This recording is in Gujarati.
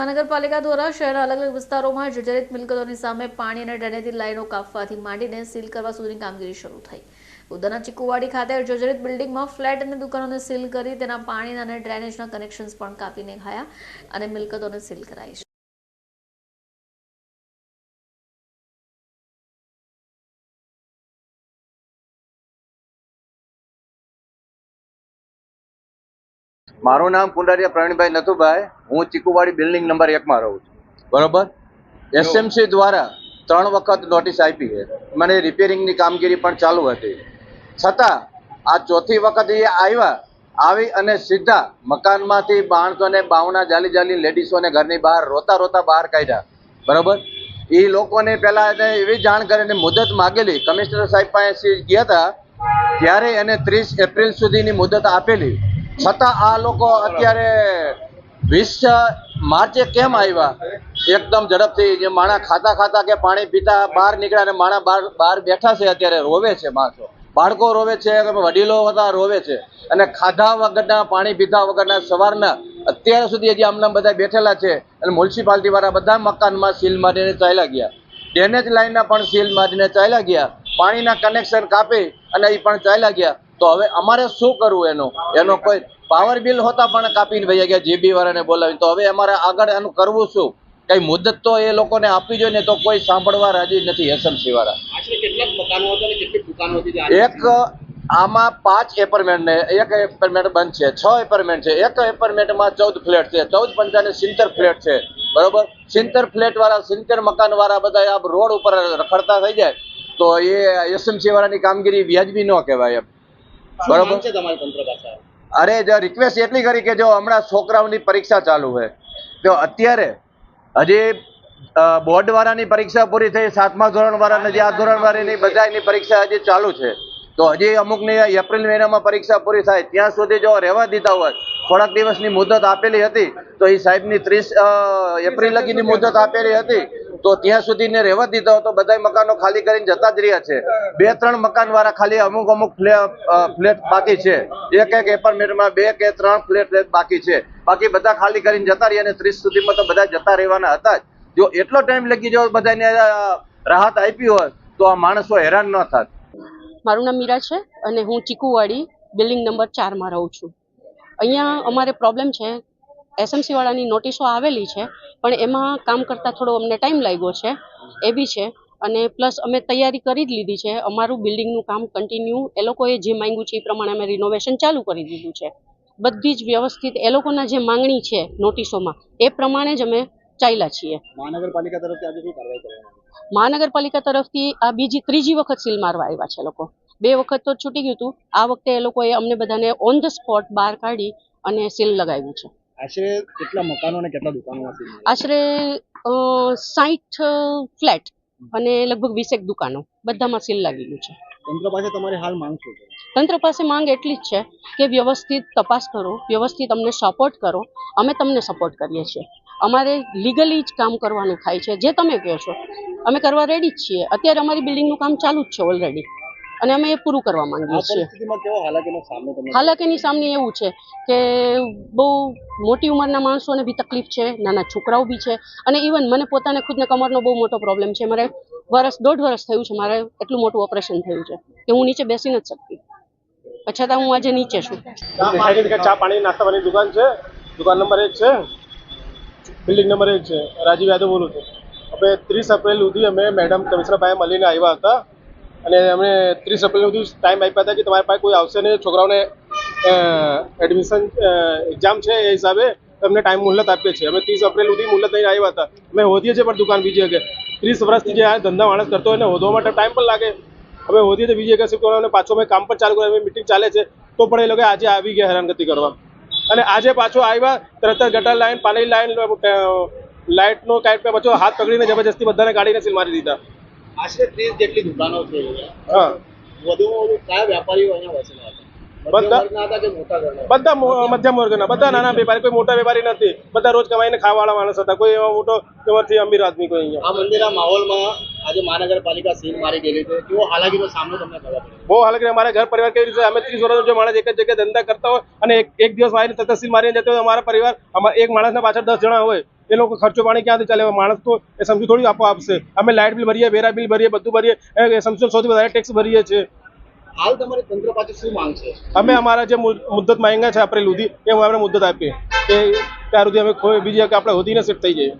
મહાનગરપાલિકા દ્વારા શહેરના અલગ અલગ વિસ્તારોમાં જર્જરિત મિલકતોની સામે પાણી અને ડ્રેનેજની લાઈનો કાપવાથી માંડીને સીલ કરવા સુધીની કામગીરી શરૂ થઈ. ઉદાના ચીકુવાડી ખાતે જર્જરિત બિલ્ડિંગમાં ફ્લેટ અને દુકાનોને સીલ કરી તેના પાણી અને ડ્રેનેજના કનેક્શન્સ પણ કાપીને ખાયા અને મિલકતોને સીલ કરાઈ છે. મારું નામ કુંડારિયા પ્રવીણભાઈ નથુભાઈ હું ચીકુવાડી બિલ્ડિંગ નંબર એકમાં રહું છું. બરોબર? એસએમસી દ્વારા ત્રણ વખત નોટિસ આપી છે. મને રિપેરિંગની કામગીરી પણ ચાલુ હતી. છતાં આ ચોથી વખત એ આવ્યા આવી અને સીધા મકાનમાંથી બાણસોને બાવના જાલી જાલી લેડીસોને ઘરની બહાર રોતા રોતા બહાર કાઢ્યા. બરોબર? એ લોકોને પહેલાં એને એવી જાણ કરીને મુદત માગેલી. કમિશનર સાહેબ પાસે ગયા હતા. ત્યારે એને ત્રીસ એપ્રિલ સુધીની મુદત આપેલી. છતાં આ લોકો અત્યારે વીસ માર્ચે કેમ આવ્યા? એકદમ ઝડપથી જે માણા ખાતા ખાતા કે પાણી પીતા બહાર નીકળ્યા અને માણા બહાર બહાર બેઠા છે અત્યારે, રોવે છે માણસો. બાળકો રોવે છે વડીલો બધા રોવે છે. અને ખાધા વગરના, પાણી પીધા વગરના સવારના અત્યાર સુધી હજી આમના બધા બેઠેલા છે. અને મ્યુનિસિપાલિટી વાળા બધા મકાનમાં સીલ મારીને ચાલ્યા ગયા. ડ્રેનેજ લાઈનના પણ સીલ મારીને ચાલ્યા ગયા. પાણીના કનેક્શન કાપી અને એ પણ ચાલ્યા ગયા. તો હવે અમારે શું કરવું એનું? એનો કોઈ પાવર બિલ હોતા પણ કાપીને ભાઈ ગયા જીબી વાળાને બોલાવી તો હવે અમારે આગળ એનું કરવું શું? કઈ મુદત તો એ લોકોને આપવી જોઈએ ને તો કોઈ સાંભળવા રાજી નથી એસએમસી વાળા. એક આમાં પાંચ એપાર્ટમેન્ટ ને એક એપાર્ટમેન્ટ બંધ છે છ એપાર્ટમેન્ટ છે. એક એપાર્ટમેન્ટમાં ચૌદ ફ્લેટ છે ચૌદ પંચાને સિત્તેર ફ્લેટ છે. બરોબર? સિત્તેર ફ્લેટ વાળા સિત્તેર મકાન વાળા બધા આ રોડ ઉપર રખડતા થઈ જાય. તો એ એસએમસી વાળાની કામગીરી વ્યાજબી ન કહેવાય એમ. બરોબર. અરે જો રિક્વેસ્ટ એટલી કરી કે જો હમણાં છોકરાઓની પરીક્ષા ચાલુ છે. જો અત્યારે હજી બોર્ડ વાળાની પરીક્ષા પૂરી થઈ સાતમા ધોરણ વાળાને જે આ ધોરણ વાળાની બધાની પરીક્ષા હજી ચાલુ છે. તો હજી અમુકની એપ્રિલ મહિનામાં પરીક્ષા પૂરી થાય ત્યાં સુધી જો રહેવા દીધા હોય થોડાક દિવસની મુદત આપેલી હતી તો એ સાહેબની ત્રીસ એપ્રિલ લગીની મુદત આપેલી હતી. તો ત્યાં સુધીને રહેવા દીધા તો બધા મકાનો ખાલી કરીને જતા જ રહ્યા છે. બે, ત્રણ મકાન વાળા ખાલી અમુક અમુક ફ્લેટ બાકી છે. એક એક એપાર્ટમેન્ટમાં બે કે ત્રણ ફ્લેટ બાકી છે. બાકી બધા ખાલી કરીને જતા રહ્યા અને ત્રીસ સુધીમાં તો બધા જતા રહેવાના હતા જ. જો એટલો ટાઈમ લગી જો બધાને રાહત આપી હોય તો આ માણસો હેરાન ન થાત. મારું નામ મીરા છે અને હું ચીકુવાડી બિલ્ડિંગ નંબર ચારમાં રહું છું. અહીંયા અમારે પ્રોબ્લેમ છે એસએમસી વાળાની નોટિસો આવેલી છે પણ એમાં કામ કરતાં થોડો અમને ટાઈમ લાગ્યો છે એ બી છે. અને પ્લસ અમે તૈયારી કરી જ લીધી છે અમારું બિલ્ડિંગનું કામ કન્ટિન્યુ એ લોકોએ જે માંગ્યું છે એ પ્રમાણે અમે રિનોવેશન ચાલુ કરી દીધું છે. બધી જ વ્યવસ્થિત એ લોકોના જે માંગણી છે નોટિસોમાં એ પ્રમાણે જ અમે ચાલ્યા છીએ. મહાનગરપાલિકા તરફથી આજે કાર્યવાહી મહાનગરપાલિકા તરફથી આ બીજી ત્રીજી વખત સીલ મારવા આવ્યા છે લોકો. બે વખત તો છૂટી ગયું હતું આ વખતે એ લોકોએ અમને બધાને ઓન ધ સ્પોટ બહાર કાઢી અને સીલ લગાવ્યું છે. આશરે કેટલા મકાનો અને કેટલા દુકાનો આશરે સાઠ ફ્લેટ અને લગભગ વીસેક દુકાનો. બધામાં સીલ લાગી ગયું છે. તંત્ર પાસે તમારે હાલ માંગ શું છે? તંત્ર પાસે માંગ એટલી જ છે કે વ્યવસ્થિત તપાસ કરો વ્યવસ્થિત અમને સપોર્ટ કરો. અમે તમને સપોર્ટ કરીએ છીએ. અમારે લીગલી જ કામ કરવાનું થાય છે. જે તમે કહો છો અમે કરવા રેડી જ છીએ. અત્યારે અમારી બિલ્ડિંગનું કામ ચાલુ જ છે ઓલરેડી અને અમે એ પૂરું કરવા માંગીએ છીએ. પરિસ્થિતિમાં કેવો હાલાકીનો સામે એવું છે કે બહુ મોટી ઉંમરના માણસોને બી તકલીફ છે નાના છોકરાઓ બી છે અને ઇવન મને પોતાને ખુદને કમરનો બહુ મોટો પ્રોબ્લેમ છે. મારે વર્ષ દોઢ વર્ષ થયું છે મારે એટલું મોટું ઓપરેશન થયું છે કે હું નીચે બેસી નથી શકતી. છતાં હું આજે નીચે છું. ચા પાણી નાસ્તા પાણીની દુકાન છે? દુકાન નંબર એક છે? બિલ્ડિંગ નંબર એક છે. રાજીવ યાદવ બોલું છું. હવે ત્રીસ એપ્રિલ સુધી અમે મેડમ કમિશનર મળીને આવ્યા હતા. અને અમે ત્રીસ એપ્રિલ સુધી ટાઈમ આપ્યા હતા કે તમારી પાસે કોઈ આવશે નહીં. છોકરાઓને એડમિશન એક્ઝામ છે એ હિસાબે તમને ટાઈમ મુહલત આપીએ છીએ. અમે ત્રીસ એપ્રિલ સુધી મુહલત લઈને આવ્યા હતા. અમે હોદીએ છીએ પણ દુકાન બીજી જગ્યાએ. ત્રીસ વર્ષથી જે આ ધંધા માણસ કરતો હોય ને, હોદવા માટે ટાઈમ પણ લાગે. અમે હોદીએ તો બીજી શિફ્ટ કરવાનું પાછું અમે કામ પણ ચાલુ કર્યું. મિટિંગ ચાલે છે. તો પણ એ લોકો આજે આવી ગયા હેરાનગતિ કરવા. અને આજે પાછો આવ્યા, તરત જ ગટર લાઈન પાણી લાઈન લાઇટનો કાંઈ પાછો હાથ પકડીને જબરજસ્તી બધાને ગાડીને સીલ મારી દીધા. આશરે ત્રીસ જેટલી દુકાનો છે હા. વધુમાં વધુ કયા વેપારીઓ અહીંયા વસેલા હતા બધા- મધ્યમ વર્ગના. બધા નાના વેપારી. કોઈ મોટા વેપારી નથી. બધા રોજ કમાઈને ખાવાવાળા માણસ હતા. કોઈ એવા મોટો કમરથી અમીર આદમી કોઈ અહીંયા. આ મંદિરના માહોલમાં આજે મહાનગરપાલિકા સીલ મારી ગયેલી છે. કેવો હાલાકીનો સામનો તમને ખબર બહુ હાલ કે અમારા ઘર પરિવાર કેવી રીતે? અમે ત્રીસ વર્ષનો જો માણસ એક જ જગ્યાએ ધંધા કરતા હોય અને એક એક દિવસ મારીને તથા સીલ મારીને જતો હોય અમારા પરિવાર અમારા એક માણસના પાછળ દસ જણા હોય. એ લોકો ખર્ચો પાણી ક્યાંથી ચાલે? માણસ તો એ સમજુ થોડી આપો આપશે. અમે લાઇટ બિલ ભરીએ વેરા બિલ ભરીએ બધું ભરીએ એ સમજો સૌથી વધારે ટેક્સ ભરીએ છીએ. હાલ તમારી તંત્ર પાસે શું માંગ છે? અમે અમારા જે મુદ્દત માંગ્યા છે આપણે લીધી એ અમે મુદ્દત આપીએ. કે ત્યાર સુધી અમે બીજી આપણે આપણે હોદીને સેટ થઈ જઈએ.